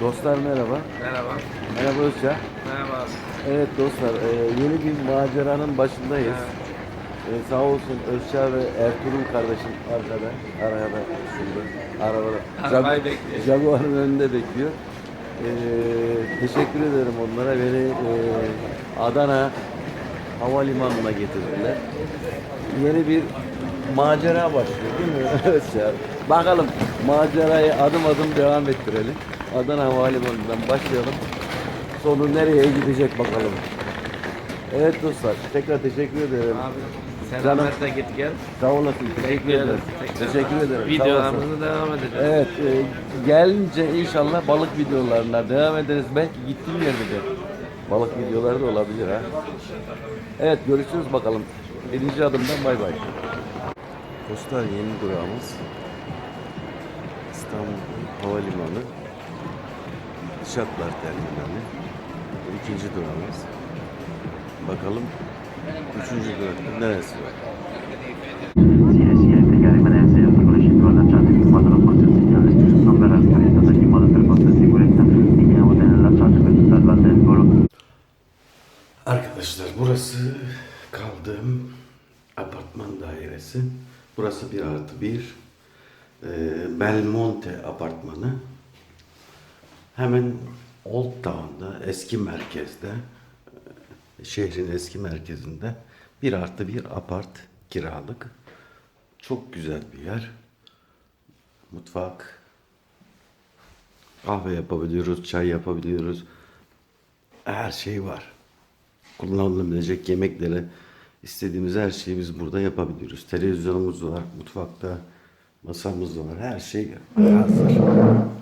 Dostlar merhaba. Merhaba. Merhaba Özça. Merhaba. Evet dostlar e, yeni bir maceranın başındayız. E, sağ olsun Özça ve Ertuğrul kardeşim arkada, arada şurada, arabada. Arabayı bekliyor. Jaguar'ın önünde bekliyor. E, teşekkür ederim onlara. Beni e, Adana Havalimanı'na getirdiler. Yeni bir macera başlıyor değil mi Özça? Bakalım macerayı adım adım devam ettirelim. Adana Havalimanı'ndan başlayalım. Sonu nereye gidecek bakalım. Evet dostlar tekrar teşekkür ederim. Abi selametle git gel. Sağ olasın. Teşekkür ederim. Teşekkür ederim. Videolarımızı devam edeceğiz. Evet e, gelince inşallah balık videolarına devam ederiz. Belki gittiğim yerde de balık videoları da olabilir ha. Evet görüşürüz bakalım. Birinci adımdan bay bay. Dostlar yeni durağımız İstanbul Havalimanı Şatlar Terminali ikinci durağımız. Bakalım üçüncü durakta neresi var? CSI caricare articolo 5 allacciati sul quadro posizionale non verrà scaricata in modo per vostra sicurezza veniamo allacciato per tutta la del volo Arkadaşlar burası kaldığım apartman dairesi. Burası bir artı bir. Ee, Belmonte apartmanı. Hemen Old Town'da, eski merkezde, e, şehrin eski merkezinde bir artı bir apart kiralık. Çok güzel bir yer. Mutfak, kahve yapabiliyoruz, çay yapabiliyoruz. Her şey var kullanılabilecek yemeklere istediğimiz her şeyi biz burada yapabiliyoruz. Televizyonumuz var, mutfakta masamız var, her şey hazır.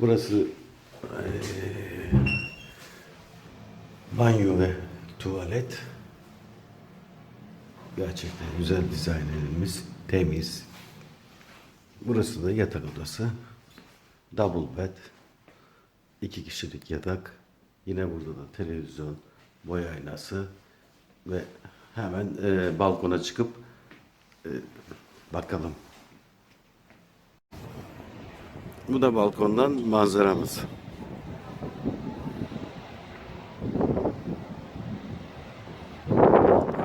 Burası eee, banyo ve tuvalet. Gerçekten güzel dizayn edilmiş, temiz. Burası da yatak odası. Double bed. İki kişilik yatak. Yine burada da televizyon, boy aynası ve hemen e, balkona çıkıp e, bakalım. Bu da balkondan manzaramız.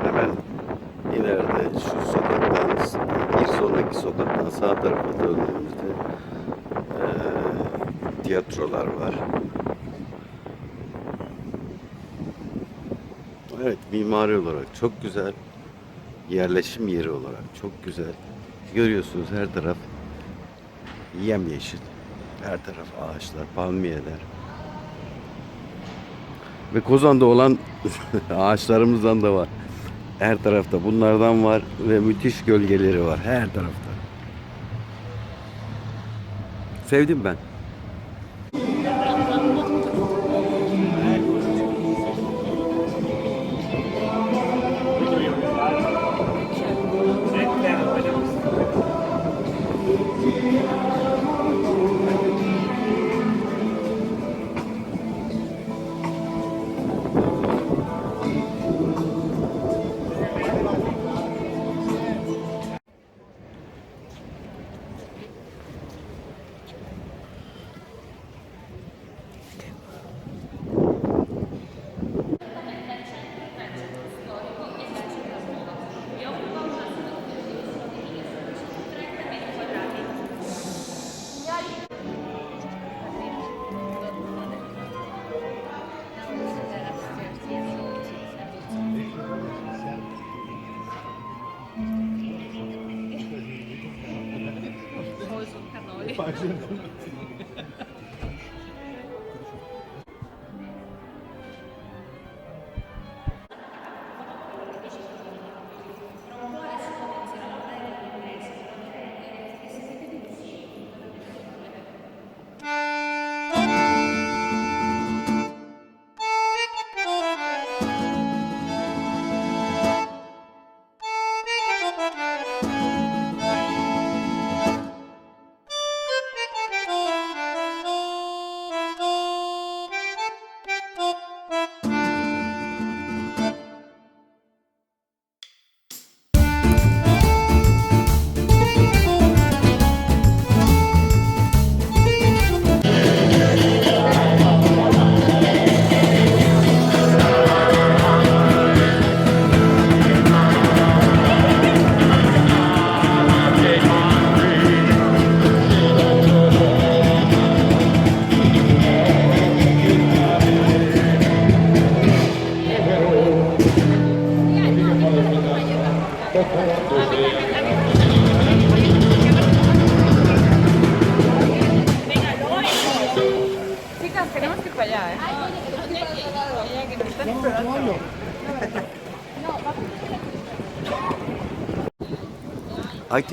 Hemen ileride şu sokaktan bir sonraki sokaktan sağ tarafa döndüğümüzde e, tiyatrolar var. Evet mimari olarak çok güzel. Yerleşim yeri olarak çok güzel. Görüyorsunuz her taraf yemyeşil. Her taraf ağaçlar, palmiyeler. Ve Kozan'da olan ağaçlarımızdan da var. Her tarafta bunlardan var ve müthiş gölgeleri var her tarafta. Sevdim ben. 发现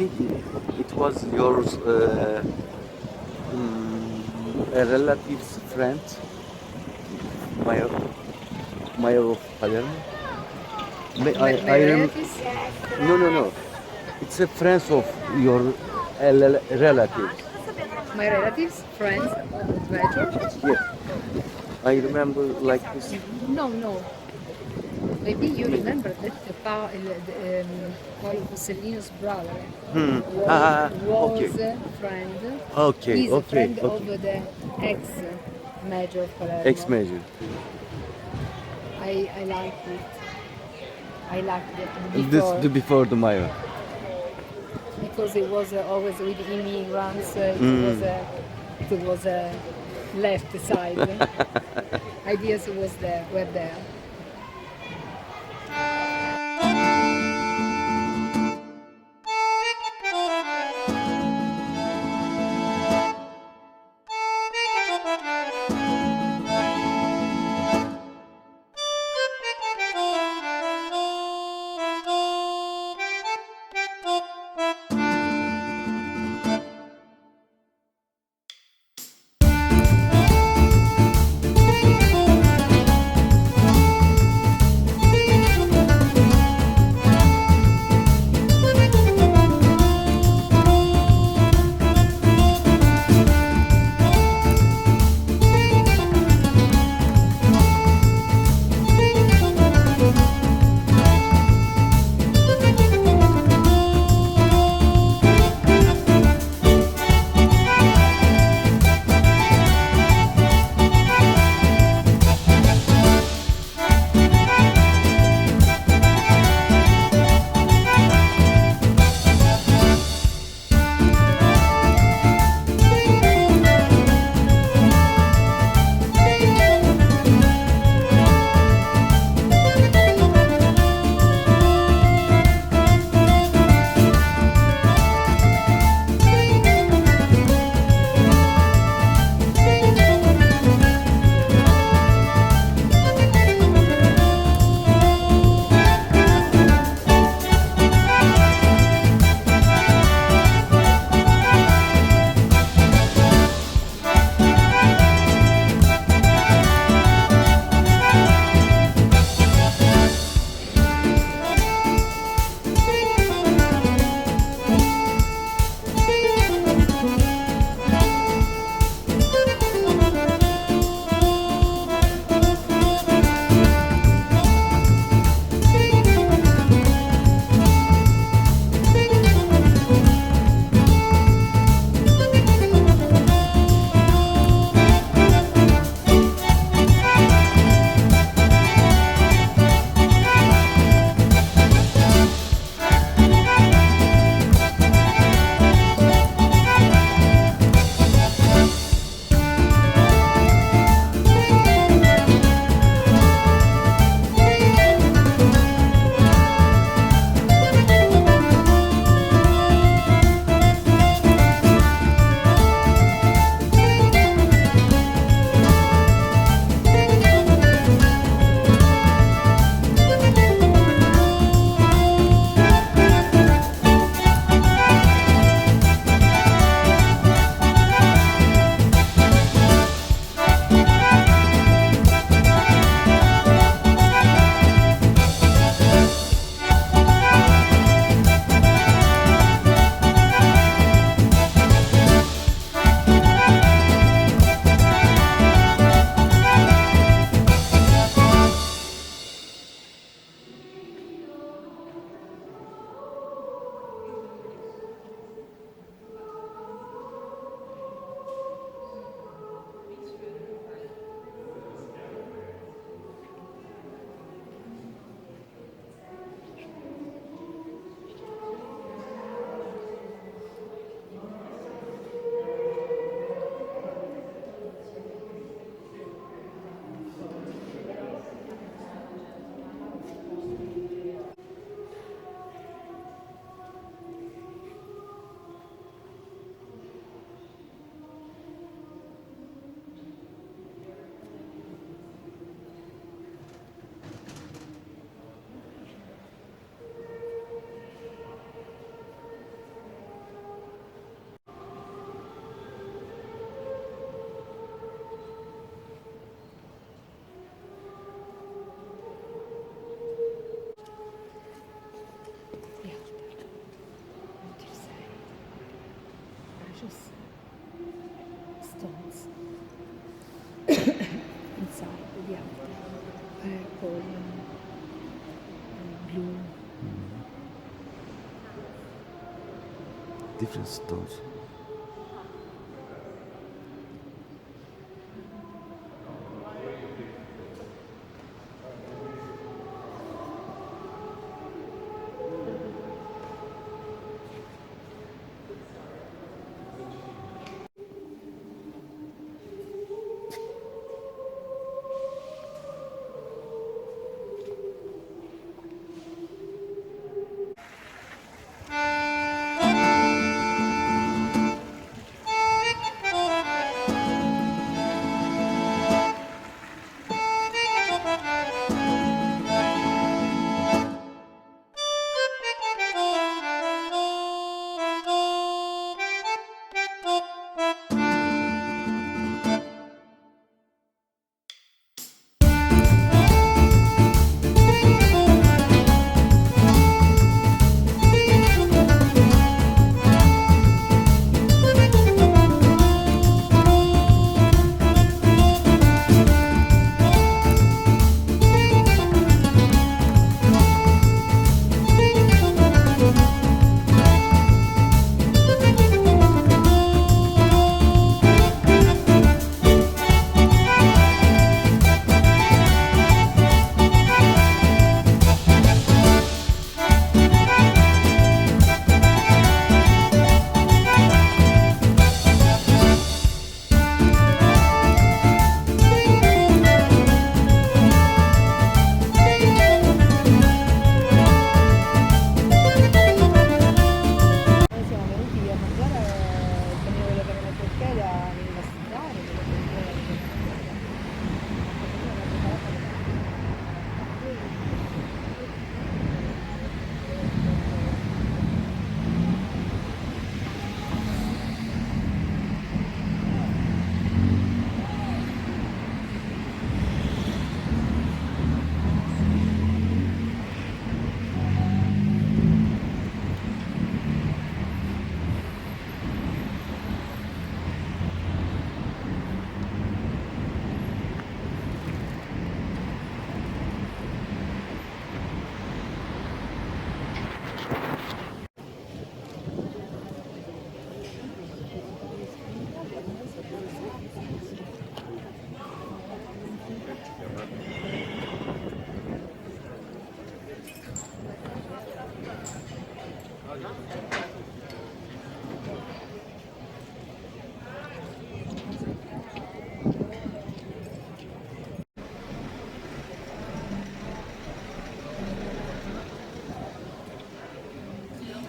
think it was your uh, mm, a relative's friend, Mayor, Mayor of Palermo. May- I, I rem- no, no, no. It's a friend of your rel- relatives. My relatives, friends of Major? Yes. I remember like this. No, no. Maybe you remember that the, pa- the, the um, Paolo Borsellino's brother Hmm. was, Ah, was okay. a friend. Okay, He's a okay, friend okay. of the ex-major of Palermo. Ex-major. I, I like it. I like it This before the before the mayor. because it was uh, always with immigrants. Uh, it Mm. was a it was a left side. Ideas was there were there. precious stones inside the. Purple and, and blue. Mm. Different stones.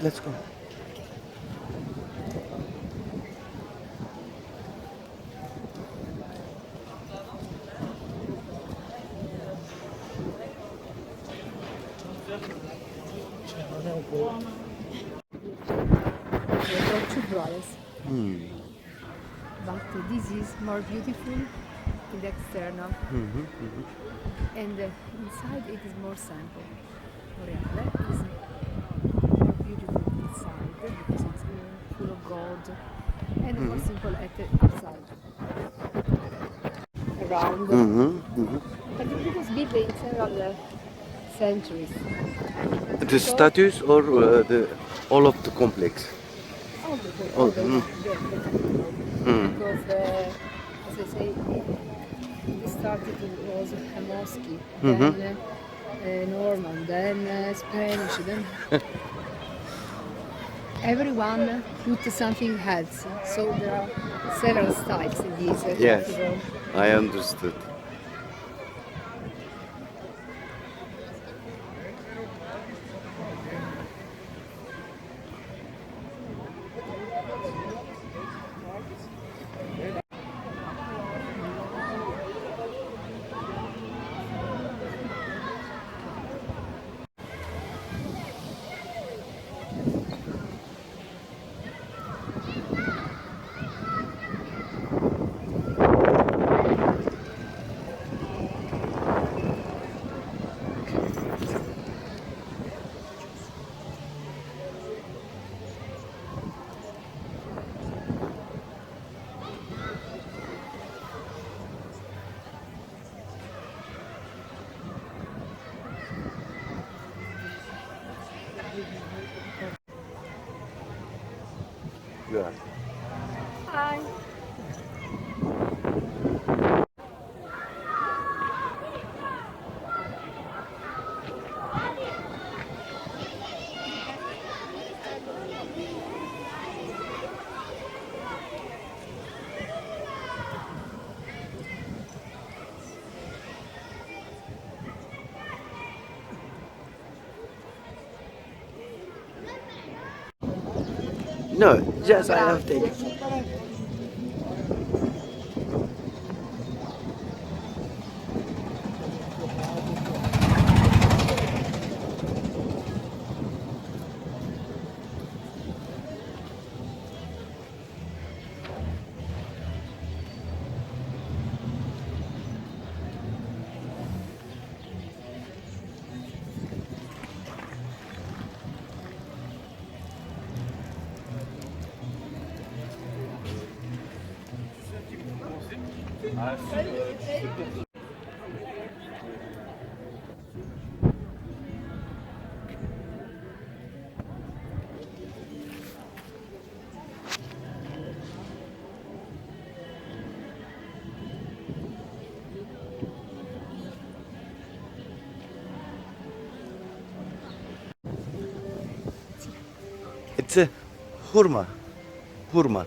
Let's go. There are two brothers, Hmm. but this is more beautiful in the external, Hı hı, hı hı. and uh, inside it is more simple. Oriale is beautiful inside because it's full of gold, and more simple at the outside. Around. Hı hı. But it was built in several centuries. The statues or uh, the all of the complex? All the, Oh, all the, mm. the, the, because uh, as I say, it started it was a mosque, Mhm. then uh, uh, Norman, then uh, Spanish, then everyone put something else. So there are several styles in this Yes. I understood. No, just I have taken. It's a hurma. Hurma.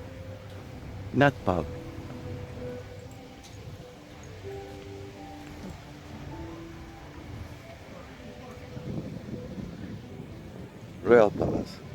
Not pav. Royal Palace.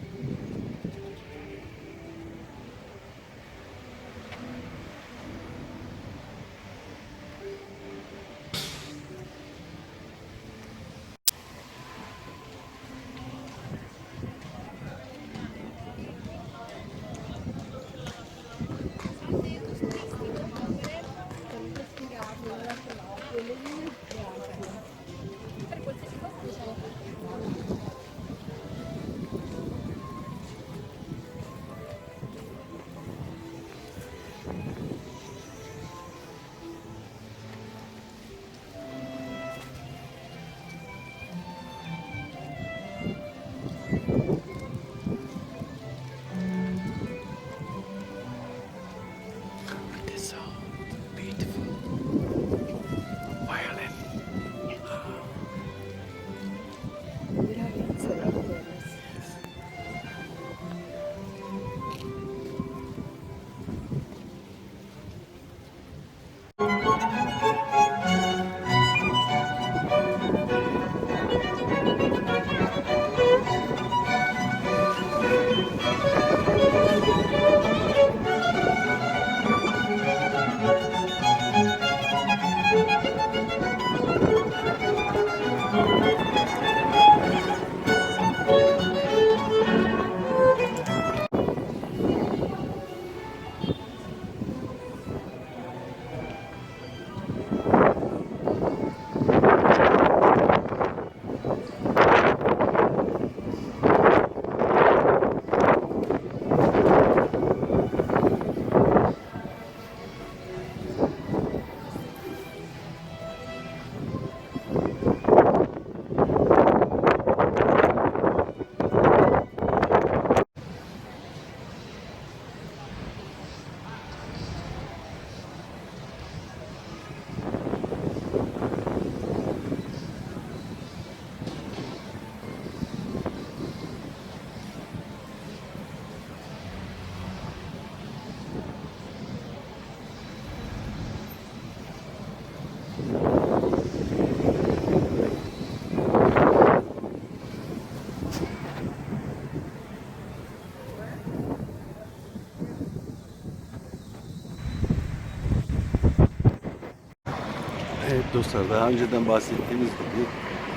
Dostlar daha önceden bahsettiğimiz gibi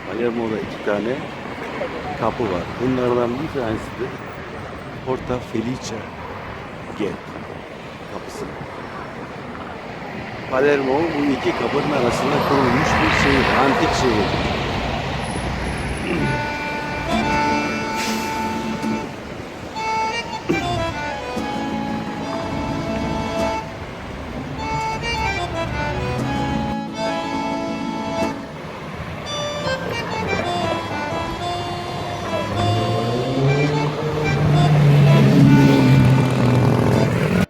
Palermo'da iki tane kapı var. Bunlardan bir tanesi de Porta Felice Gate kapısı. Palermo bu iki kapının arasında kurulmuş bir şehir, antik şehir.